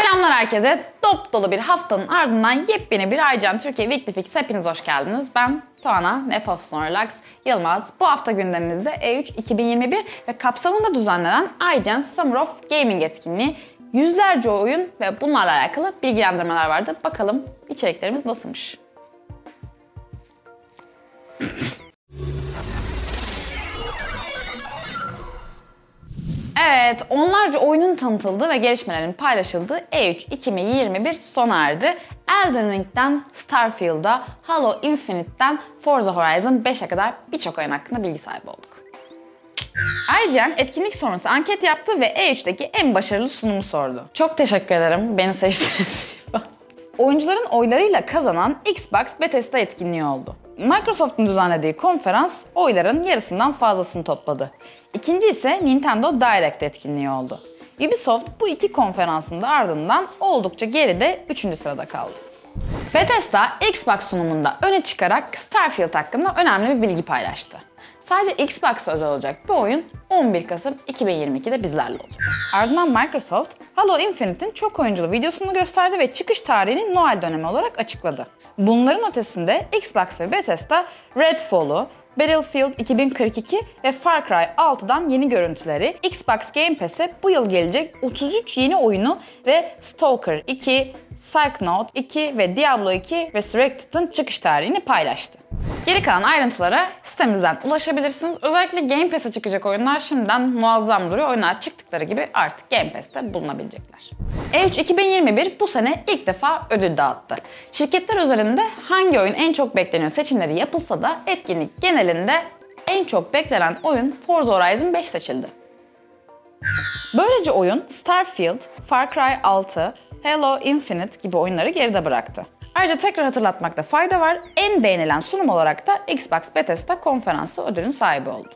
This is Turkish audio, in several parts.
Selamlar herkese. Dop dolu bir haftanın ardından yepyeni bir Aycan Türkiye Weekly Fix hepiniz hoş geldiniz. Ben Tuana, Map of Snorlax, Yılmaz. Bu hafta gündemimizde E3 2021 ve kapsamında düzenlenen Aycan Summer of Gaming etkinliği yüzlerce oyun ve bunlarla alakalı bilgilendirmeler vardı. Bakalım içeriklerimiz nasılmış? Evet, onlarca oyunun tanıtıldığı ve gelişmelerin paylaşıldığı E3 2021 sona erdi. Elden Ring'den Starfield'a, Halo Infinite'den Forza Horizon 5'e kadar birçok oyun hakkında bilgi sahibi olduk. IGN etkinlik sonrası anket yaptı ve E3'teki en başarılı sunumu sordu. Çok teşekkür ederim beni seçtiğiniz için. Oyuncuların oylarıyla kazanan Xbox Bethesda etkinliği oldu. Microsoft'un düzenlediği konferans oyların yarısından fazlasını topladı. İkinci ise Nintendo Direct etkinliği oldu. Ubisoft bu iki konferansın da ardından oldukça geride 3. sırada kaldı. Bethesda Xbox sunumunda öne çıkarak Starfield hakkında önemli bir bilgi paylaştı. Sadece Xbox'a özel olacak bu oyun 11 Kasım 2022'de bizlerle olacak. Ardından Microsoft, Halo Infinite'in çok oyunculu videosunu gösterdi ve çıkış tarihini Noel dönemi olarak açıkladı. Bunların ötesinde Xbox ve Bethesda Redfall'u, Battlefield 2042 ve Far Cry 6'dan yeni görüntüleri, Xbox Game Pass'e bu yıl gelecek 33 yeni oyunu ve Stalker 2, Psychonaut 2 ve Diablo 2 Resurrected'ın çıkış tarihini paylaştı. Geri kalan ayrıntılara sitemizden ulaşabilirsiniz. Özellikle Game Pass'e çıkacak oyunlar şimdiden muazzam duruyor. Oyunlar çıktıkları gibi artık Game Pass'te bulunabilecekler. E3 2021 bu sene ilk defa ödül dağıttı. Şirketler üzerinde hangi oyun en çok bekleniyor seçimleri yapılsa da etkinlik genelinde en çok beklenen oyun Forza Horizon 5 seçildi. Böylece oyun Starfield, Far Cry 6, Halo Infinite gibi oyunları geride bıraktı. Ayrıca tekrar hatırlatmakta fayda var. En beğenilen sunum olarak da Xbox Bethesda konferansı ödülün sahibi oldu.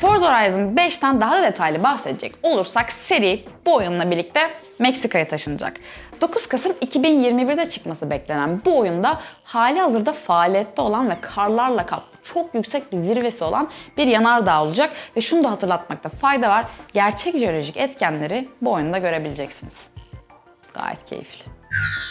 Forza Horizon 5'ten daha da detaylı bahsedecek olursak seri bu oyunla birlikte Meksika'ya taşınacak. 9 Kasım 2021'de çıkması beklenen bu oyunda hali hazırda faaliyette olan ve karlarla kaplı çok yüksek bir zirvesi olan bir yanardağ olacak ve şunu da hatırlatmakta fayda var. Gerçek jeolojik etkenleri bu oyunda görebileceksiniz. Gayet keyifli.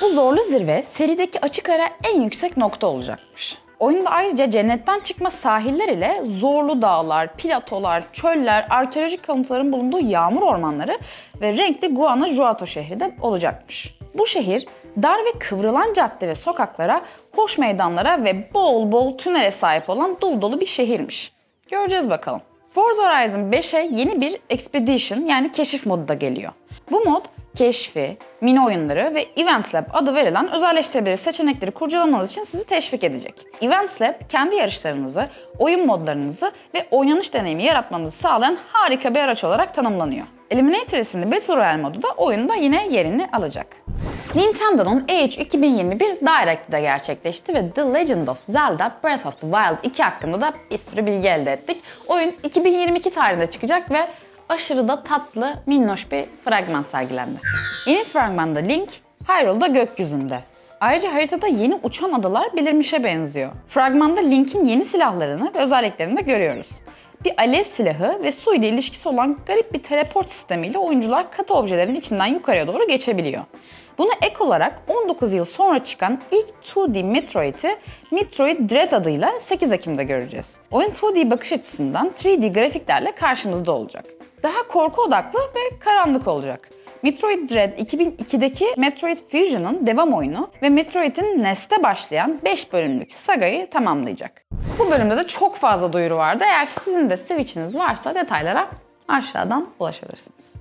Bu zorlu zirve serideki açık ara en yüksek nokta olacakmış. Oyunda ayrıca cennetten çıkma sahiller ile zorlu dağlar, platolar, çöller, arkeolojik kalıntıların bulunduğu yağmur ormanları ve renkli Guanajuato şehri de olacakmış. Bu şehir dar ve kıvrılan cadde ve sokaklara, hoş meydanlara ve bol bol tünele sahip olan dolu dolu bir şehirmiş. Göreceğiz bakalım. Forza Horizon 5'e yeni bir Expedition yani keşif modu da geliyor. Bu mod keşfi, mini oyunları ve Events Lab adı verilen özelleştirebilir seçenekleri kurcalamanız için sizi teşvik edecek. Events Lab kendi yarışlarınızı, oyun modlarınızı ve oynanış deneyimi yaratmanızı sağlayan harika bir araç olarak tanımlanıyor. Eliminator isimli Battle Royale modu da oyunda yine yerini alacak. Nintendo'nun E3 2021 Direct'i de gerçekleşti ve The Legend of Zelda Breath of the Wild 2 hakkında da bir sürü bilgi elde ettik. Oyun 2022 tarihinde çıkacak ve aşırı da tatlı, minnoş bir fragman sergilendi. Yeni fragmanda Link, Hyrule'da gökyüzünde. Ayrıca haritada yeni uçan adalar belirmişe benziyor. Fragmanda Link'in yeni silahlarını ve özelliklerini de görüyoruz. Bir alev silahı ve su ile ilişkisi olan garip bir teleport sistemiyle oyuncular katı objelerin içinden yukarıya doğru geçebiliyor. Buna ek olarak 19 yıl sonra çıkan ilk 2D Metroid'i Metroid Dread adıyla 8 Ekim'de göreceğiz. Oyun 2D bakış açısından 3D grafiklerle karşımızda olacak. Daha korku odaklı ve karanlık olacak. Metroid Dread 2002'deki Metroid Fusion'ın devam oyunu ve Metroid'in NES'te başlayan 5 bölümlük sagayı tamamlayacak. Bu bölümde de çok fazla duyuru vardı. Eğer sizin de Switch'iniz varsa detaylara aşağıdan ulaşabilirsiniz.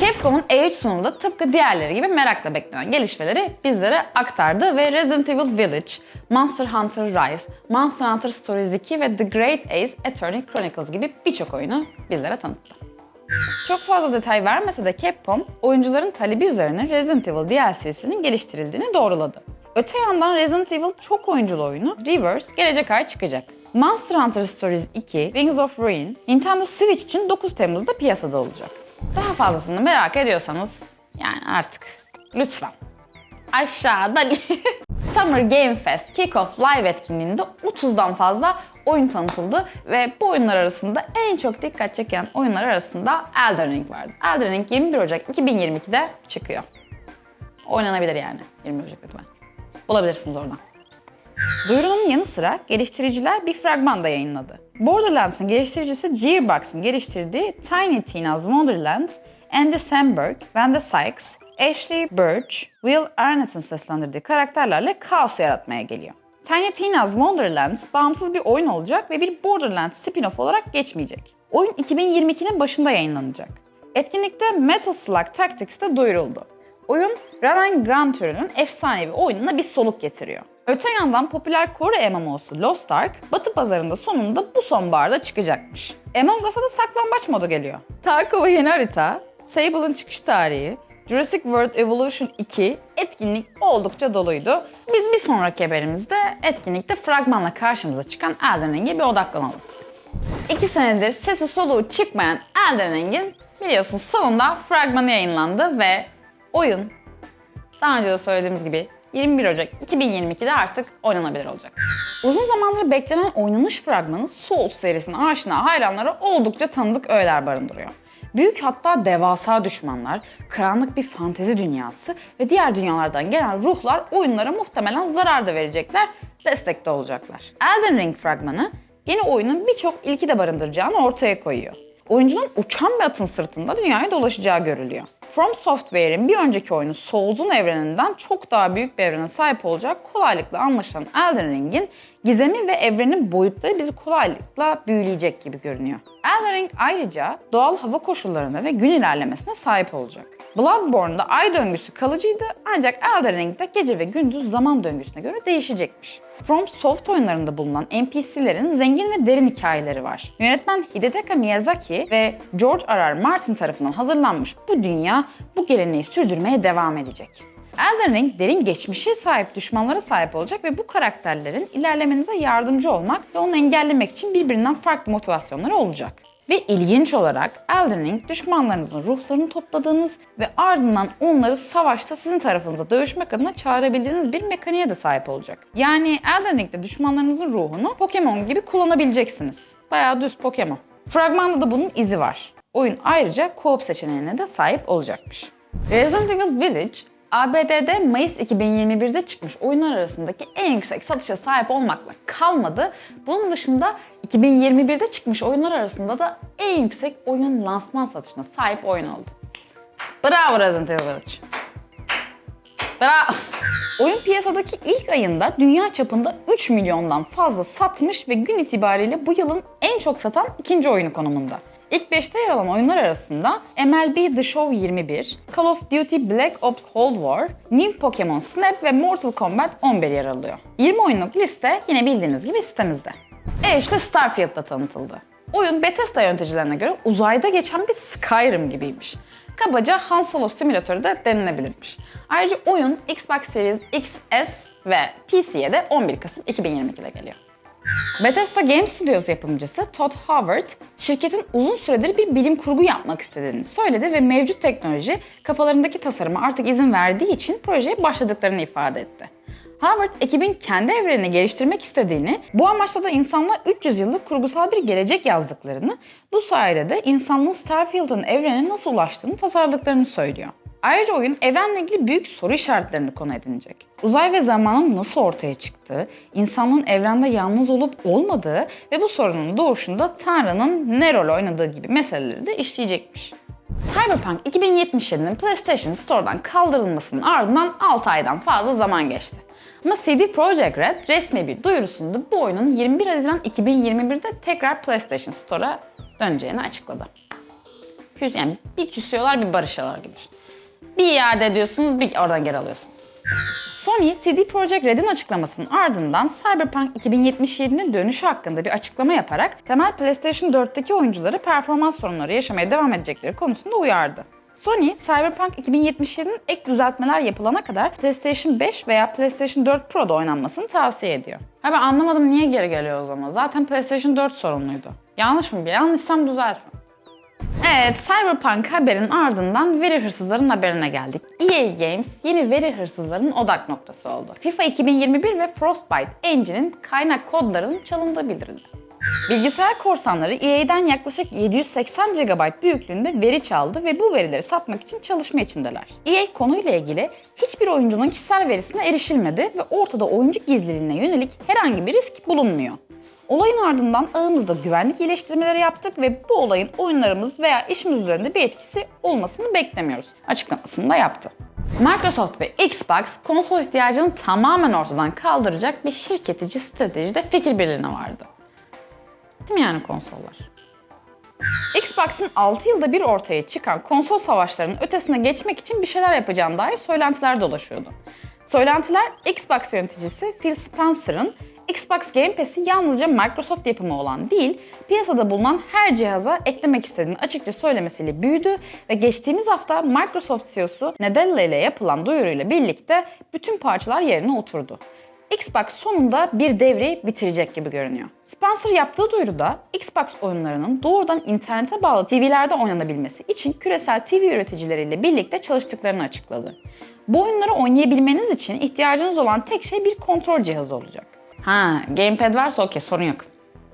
Capcom'un E3 sunumunda tıpkı diğerleri gibi merakla beklenen gelişmeleri bizlere aktardı ve Resident Evil Village, Monster Hunter Rise, Monster Hunter Stories 2 ve The Great Ace Attorney Chronicles gibi birçok oyunu bizlere tanıttı. Çok fazla detay vermese de Capcom, oyuncuların talebi üzerine Resident Evil DLC'sinin geliştirildiğini doğruladı. Öte yandan Resident Evil çok oyunculu oyunu Reverse gelecek ay çıkacak. Monster Hunter Stories 2, Wings of Ruin, Nintendo Switch için 9 Temmuz'da piyasada olacak. Daha fazlasını merak ediyorsanız yani artık lütfen aşağıda Summer Game Fest Kickoff Live etkinliğinde 30'dan fazla oyun tanıtıldı ve bu oyunlar arasında en çok dikkat çeken oyunlar arasında Elden Ring vardı. Elden Ring 21 Ocak 2022'de çıkıyor. Oynanabilir yani 21 Ocak lütfen. Bulabilirsiniz oradan. Duyurunun yanı sıra geliştiriciler bir fragman da yayınladı. Borderlands'ın geliştiricisi Gearbox'ın geliştirdiği Tiny Tina's Wonderland, Andy Samberg, Wanda Sykes, Ashley Birch, Will Arnett'in seslendirdiği karakterlerle kaos yaratmaya geliyor. Tiny Tina's Wonderlands bağımsız bir oyun olacak ve bir Borderlands spin-off olarak geçmeyecek. Oyun 2022'nin başında yayınlanacak. Etkinlikte Metal Slug Tactics de duyuruldu. Oyun Run and Gun türünün efsanevi oyununa bir soluk getiriyor. Öte yandan popüler Kore MMO'su Lost Ark, Batı pazarında sonunda bu sonbaharda çıkacakmış. Among Us'a da saklambaç modu geliyor. Tarkova yeni harita, Sable'ın çıkış tarihi, Jurassic World Evolution 2 etkinlik oldukça doluydu. Biz bir sonraki haberimizde etkinlikte fragmanla karşımıza çıkan Elden Ring'e bir odaklanalım. İki senedir sesi soluğu çıkmayan Elden Ring'in biliyorsunuz sonunda fragmanı yayınlandı ve oyun daha önce de söylediğimiz gibi 21 Ocak 2022'de artık oynanabilir olacak. Uzun zamandır beklenen oynanış fragmanı Souls serisine aşina hayranlara oldukça tanıdık öğeler barındırıyor. Büyük hatta devasa düşmanlar, karanlık bir fantezi dünyası ve diğer dünyalardan gelen ruhlar oyunlara muhtemelen zarar da verecekler, destekte olacaklar. Elden Ring fragmanı yeni oyunun birçok ilki de barındıracağını ortaya koyuyor. Oyuncunun uçan bir atın sırtında dünyaya dolaşacağı görülüyor. From Software'in bir önceki oyunu Souls'un evreninden çok daha büyük bir evrene sahip olacak kolaylıkla anlaşılan Elden Ring'in gizemi ve evrenin boyutları bizi kolaylıkla büyüleyecek gibi görünüyor. Elden ayrıca doğal hava koşullarına ve gün ilerlemesine sahip olacak. Bloodborne'da ay döngüsü kalıcıydı ancak Elden Ring'de gece ve gündüz zaman döngüsüne göre değişecekmiş. From Soft oyunlarında bulunan NPC'lerin zengin ve derin hikayeleri var. Yönetmen Hidetaka Miyazaki ve George. R. Martin tarafından hazırlanmış bu dünya bu geleneği sürdürmeye devam edecek. Elden Ring derin geçmişe sahip düşmanlara sahip olacak ve bu karakterlerin ilerlemenize yardımcı olmak ve onu engellemek için birbirinden farklı motivasyonları olacak. Ve ilginç olarak Elden Ring düşmanlarınızın ruhlarını topladığınız ve ardından onları savaşta sizin tarafınıza dövüşmek adına çağırabildiğiniz bir mekaniğe de sahip olacak. Yani Elden Ring'de düşmanlarınızın ruhunu Pokemon gibi kullanabileceksiniz. Bayağı düz Pokemon. Fragmanda da bunun izi var. Oyun ayrıca co-op seçeneğine de sahip olacakmış. Resident Evil Village ABD'de Mayıs 2021'de çıkmış oyunlar arasındaki en yüksek satışa sahip olmakla kalmadı. Bunun dışında 2021'de çıkmış oyunlar arasında da en yüksek oyun lansman satışına sahip oyun oldu. Bravo Resident Evil Village. Bravo. Oyun piyasadaki ilk ayında dünya çapında 3 milyondan fazla satmış ve gün itibariyle bu yılın en çok satan ikinci oyunu konumunda. İlk 5'te yer alan oyunlar arasında MLB The Show 21, Call of Duty Black Ops Cold War, New Pokemon Snap ve Mortal Kombat 11 yer alıyor. 20 oyunluk liste yine bildiğiniz gibi sitemizde. E işte Starfield'da tanıtıldı. Oyun Bethesda yöneticilerine göre uzayda geçen bir Skyrim gibiymiş. Kabaca Han Solo simülatörü de denilebilirmiş. Ayrıca oyun Xbox Series XS ve PC'ye de 11 Kasım 2022'de geliyor. Bethesda Game Studios yapımcısı Todd Howard, şirketin uzun süredir bir bilim kurgu yapmak istediğini söyledi ve mevcut teknoloji kafalarındaki tasarıma artık izin verdiği için projeye başladıklarını ifade etti. Howard, ekibin kendi evrenini geliştirmek istediğini, bu amaçla da insanlığa 300 yıllık kurgusal bir gelecek yazdıklarını, bu sayede de insanlığın Starfield'ın evrene nasıl ulaştığını tasarladıklarını söylüyor. Ayrıca oyun evrenle ilgili büyük soru işaretlerini konu edinecek. Uzay ve zamanın nasıl ortaya çıktığı, insanlığın evrende yalnız olup olmadığı ve bu sorunun doğuşunda Tanrı'nın ne rol oynadığı gibi meseleleri de işleyecekmiş. Cyberpunk 2077'nin PlayStation Store'dan kaldırılmasının ardından 6 aydan fazla zaman geçti. Ama CD Projekt Red resmi bir duyurusunda bu oyunun 21 Haziran 2021'de tekrar PlayStation Store'a döneceğini açıkladı. Yani bir küsüyorlar bir barışıyorlar gibi düşün. Bir iade ediyorsunuz bir oradan geri alıyorsunuz. Sony, CD Projekt Red'in açıklamasının ardından Cyberpunk 2077'nin dönüşü hakkında bir açıklama yaparak temel PlayStation 4'teki oyuncuları performans sorunları yaşamaya devam edecekleri konusunda uyardı. Sony, Cyberpunk 2077'nin ek düzeltmeler yapılana kadar PlayStation 5 veya PlayStation 4 Pro'da oynanmasını tavsiye ediyor. Ha ben anlamadım niye geri geliyor o zaman? Zaten PlayStation 4 sorunluydu. Yanlış mı? Yanlışsam düzelsin. Evet, Cyberpunk haberin ardından veri hırsızların haberine geldik. EA Games yeni veri hırsızlarının odak noktası oldu. FIFA 2021 ve Frostbite Engine'in kaynak kodlarının çalındığı bildirildi. Bilgisayar korsanları EA'den yaklaşık 780 GB büyüklüğünde veri çaldı ve bu verileri satmak için çalışma içindeler. EA konuyla ilgili hiçbir oyuncunun kişisel verisine erişilmedi ve ortada oyuncu gizliliğine yönelik herhangi bir risk bulunmuyor. Olayın ardından ağımızda güvenlik iyileştirmeleri yaptık ve bu olayın oyunlarımız veya işimiz üzerinde bir etkisi olmasını beklemiyoruz. Açıklamasını da yaptı. Microsoft ve Xbox konsol ihtiyacını tamamen ortadan kaldıracak bir şirketici stratejide fikir birliğine vardı. Değil mi yani konsollar? Xbox'ın 6 yılda bir ortaya çıkan konsol savaşlarının ötesine geçmek için bir şeyler yapacağına dair söylentiler dolaşıyordu. Söylentiler Xbox yöneticisi Phil Spencer'ın Xbox Game Pass'i yalnızca Microsoft yapımı olan değil, piyasada bulunan her cihaza eklemek istediğini açıkça söylemesiyle büyüdü ve geçtiğimiz hafta Microsoft CEO'su Nadella ile yapılan duyuruyla birlikte bütün parçalar yerine oturdu. Xbox sonunda bir devreyi bitirecek gibi görünüyor. Spencer yaptığı duyuruda Xbox oyunlarının doğrudan internete bağlı TV'lerde oynanabilmesi için küresel TV üreticileriyle birlikte çalıştıklarını açıkladı. Bu oyunları oynayabilmeniz için ihtiyacınız olan tek şey bir kontrol cihazı olacak. Ha, gamepad varsa okey sorun yok.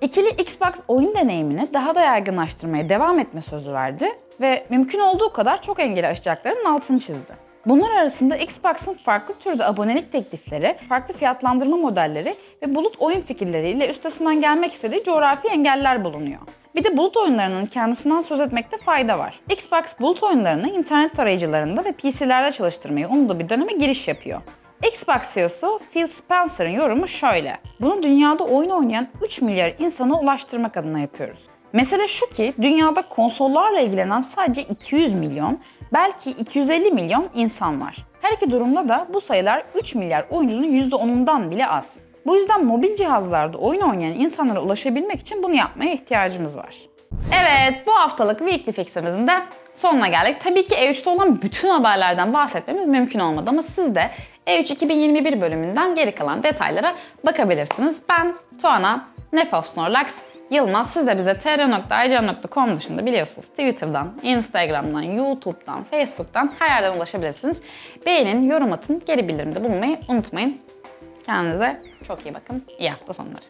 İkili Xbox oyun deneyimini daha da yaygınlaştırmaya devam etme sözü verdi ve mümkün olduğu kadar çok engeli aşacaklarının altını çizdi. Bunlar arasında Xbox'ın farklı türde abonelik teklifleri, farklı fiyatlandırma modelleri ve bulut oyun fikirleriyle üstesinden gelmek istediği coğrafi engeller bulunuyor. Bir de bulut oyunlarının kendisinden söz etmekte fayda var. Xbox bulut oyunlarını internet tarayıcılarında ve PC'lerde çalıştırmayı umduğu bir döneme giriş yapıyor. Xbox CEO'su Phil Spencer'ın yorumu şöyle. Bunu dünyada oyun oynayan 3 milyar insana ulaştırmak adına yapıyoruz. Mesele şu ki dünyada konsollarla ilgilenen sadece 200 milyon, belki 250 milyon insan var. Her iki durumda da bu sayılar 3 milyar oyuncunun %10'undan bile az. Bu yüzden mobil cihazlarda oyun oynayan insanlara ulaşabilmek için bunu yapmaya ihtiyacımız var. Evet, bu haftalık Weekly Fix'imizin de sonuna geldik. Tabii ki E3'te olan bütün haberlerden bahsetmemiz mümkün olmadı ama siz de E3 2021 bölümünden geri kalan detaylara bakabilirsiniz. Ben Tuana, Snorlax, Yılmaz. Siz de bize tr.icam.com dışında biliyorsunuz Twitter'dan, Instagram'dan, YouTube'dan, Facebook'tan her yerden ulaşabilirsiniz. Beğenin, yorum atın, geri bildirimde bulunmayı unutmayın. Kendinize çok iyi bakın. İyi hafta sonları.